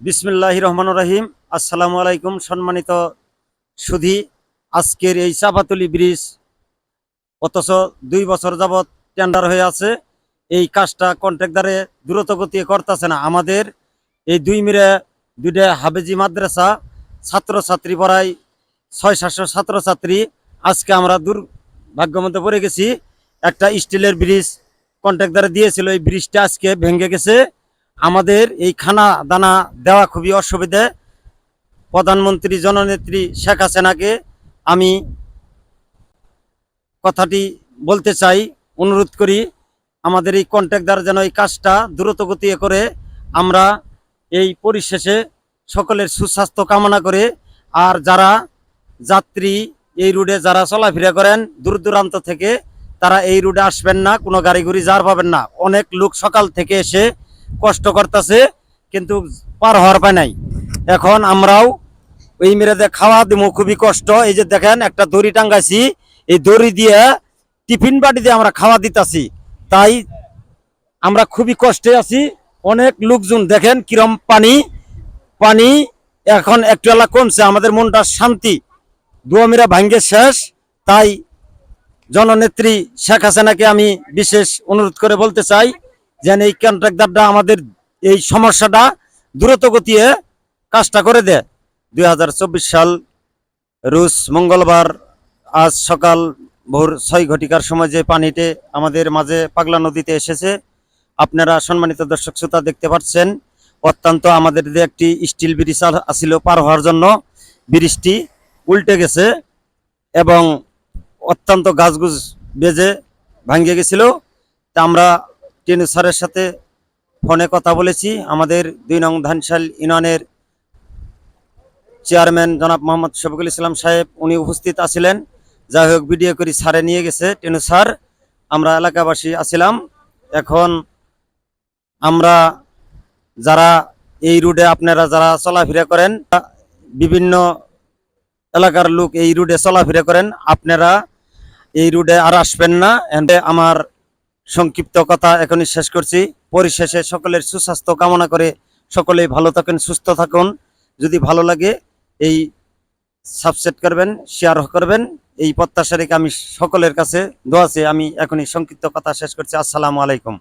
বিসমিল্লাহ রহমান রাহিম। আসসালামু আলাইকুম সম্মানিত সুধি। আজকের এই চাপাতলি ব্রিজ অথচ দুই বছর যাবৎ টেন্ডার হয়ে আছে। এই কাজটা কন্ট্রাক্টারে দ্রুত গতিয়ে করতেছে না আমাদের। এই দুই মিরে দুইটা হাবেজি মাদ্রাসা ছাত্রছাত্রী পড়ায় ছয় সাতশো ছাত্রছাত্রী। আজকে আমরা দুর্ভাগ্যের মধ্যে পড়ে গেছি। একটা স্টিলের ব্রিজ কন্ট্রাক্টারে দিয়েছিল। এই ব্রিজটা আজকে ভেঙে গেছে। আমাদের এই খানা দানা দেওয়া খুবই অসুবিধে। প্রধানমন্ত্রী জননেত্রী শেখ হাসিনাকে আমি কথাটি বলতে চাই, অনুরোধ করি, আমাদের এই কন্ট্রাক্টর যেন এই কাজটা দ্রুত গতিয়ে করে। আমরা এই পরিশেষে সকলের সুস্বাস্থ্য কামনা করে, আর যারা যাত্রী এই রুটে যারা চলাফেরা করেন, দূর দূরান্ত থেকে, তারা এই রুটে আসবেন না, কোনো গাড়ি গুড়ি যার পাবেন না। অনেক লোক সকাল থেকে এসে কষ্ট করতেছে, কিন্তু পার হওয়ার পায় নাই। এখন আমরাও ওই মেরেদে খাওয়া দিব খুবই কষ্ট। এই যে দেখেন, একটা দড়ি টাঙ্গাইছি, এই দড়ি দিয়ে টিফিন বাটি দিয়ে আমরা খাওয়া দিতাছি। তাই আমরা খুবই কষ্টে আছি। অনেক লোকজন দেখেন কিরম পানি। পানি এখন একটু এলা কমছে, আমাদের মনটা শান্তি। দুয়ামিরা ভাঙ্গে শেষ। তাই জননেত্রী শেখ হাসিনাকে আমি বিশেষ অনুরোধ করে বলতে চাই যেন এই কন্ট্রাক্টারটা আমাদের এই সমস্যাটা দ্রুত গতিয়ে কাজটা করে দেয়। দুই হাজার চব্বিশ সাল রুশ মঙ্গলবার আজ সকাল ভোর ছয় ঘটিকার সময় যে পানিতে আমাদের মাঝে পাগলা নদীতে এসেছে, আপনারা সম্মানিত দর্শক শ্রোতা দেখতে পাচ্ছেন, অত্যন্ত আমাদের যে একটি স্টিল ব্রিজ আসিল পার হওয়ার জন্য ব্রিজটি উল্টে গেছে এবং অত্যন্ত গাছগুছ বেজে ভাঙ্গে গেছিল। তা আমরা টেনু স্যারের সাথে ফোনে কথা বলেছি। আমাদের দুই নং ধানশাল ইউনিয়নের চেয়ারম্যান জনাব মোহাম্মদ শফিকুল ইসলাম সাহেব, উনি উপস্থিত আছিলেন। যাই হোক, ভিডিও করে স্যারে নিয়ে গেছে টেনু স্যার। আমরা এলাকাবাসী আছিলাম। এখন আমরা যারা এই রুটে আপনারা যারা চলাফেরা করেন, বিভিন্ন এলাকার লোক এই রুটে চলাফেরা করেন, আপনারা এই রুটে আর আসবেন না। আমার সংক্ষিপ্ত কথা এখনই শেষ করছি। পরিশেষে সকলের সুস্বাস্থ্য কামনা করে সকলেই ভালো থাকেন, সুস্থ থাকুন। যদি ভালো লাগে, এই সাবসেট করবেন শেয়ার করবেন। এই প্রত্যাশা রেখে আমি সকলের কাছে দোয়াছে আমি এখনই সংক্ষিপ্ত কথা শেষ করছি। আসসালামু আলাইকুম।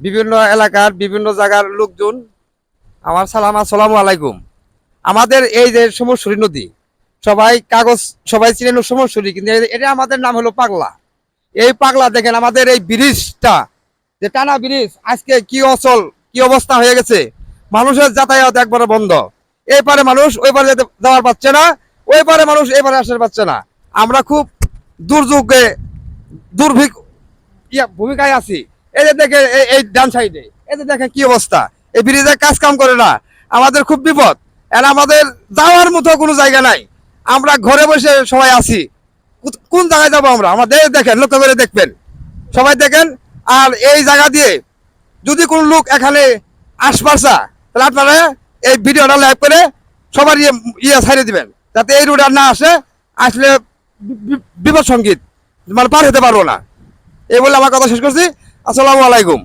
বিভিন্ন এলাকার, বিভিন্ন জায়গার লোকজন, আমার সালাম, আসসালামু আলাইকুম। আমাদের এই যে সমস্যরী নদী, সবাই কাগজ, সবাই চিনেন সমস্যরী কিন্তু এটা আমাদের নাম হলো পাগলা। এই পাগলা দেখেন আমাদের এই ব্রিজটা। যে টানা ব্রিজ, আজকে কি অচল, কি অবস্থা হয়ে গেছে? মানুষের যাতায়াত একবারে বন্ধ। এই পারে মানুষ ওই পারে যাওয়ার পাচ্ছে না ওই পারে মানুষ এই পারে আসতে পারছে না। আমরা খুব দুর্যোগে দুর্ভিক ভূমিকায় আছি। এই যে দেখে এই- ডান সাইডে, এই যে দেখেন কি অবস্থা। এই ব্রিজে কাজ কাম করে না। আমাদের খুব বিপদ। আর আমাদের যাওয়ার মতো কোনো জায়গা নাই। আমরা ঘরে বসে সবাই আছি। কোন জায়গায় যাব আমরা? আমাদের দেখেন, লক্ষ্য করে দেখবেন। সবাই দেখেন, আর এই জায়গা দিয়ে যদি কোনো লোক এখানে আসপারসা তাহলে আপনারা এই ভিডিওটা লাইভ করে সবার ইয়ে ইয়ে ছাড়িয়ে দিবেন। যাতে এই রোড আর না আসে, আসলে বিপদ সংগীত মানে পার হতে পারব না। এই বলে আমার কথা শেষ করছি। আসসালামু আলাইকুম।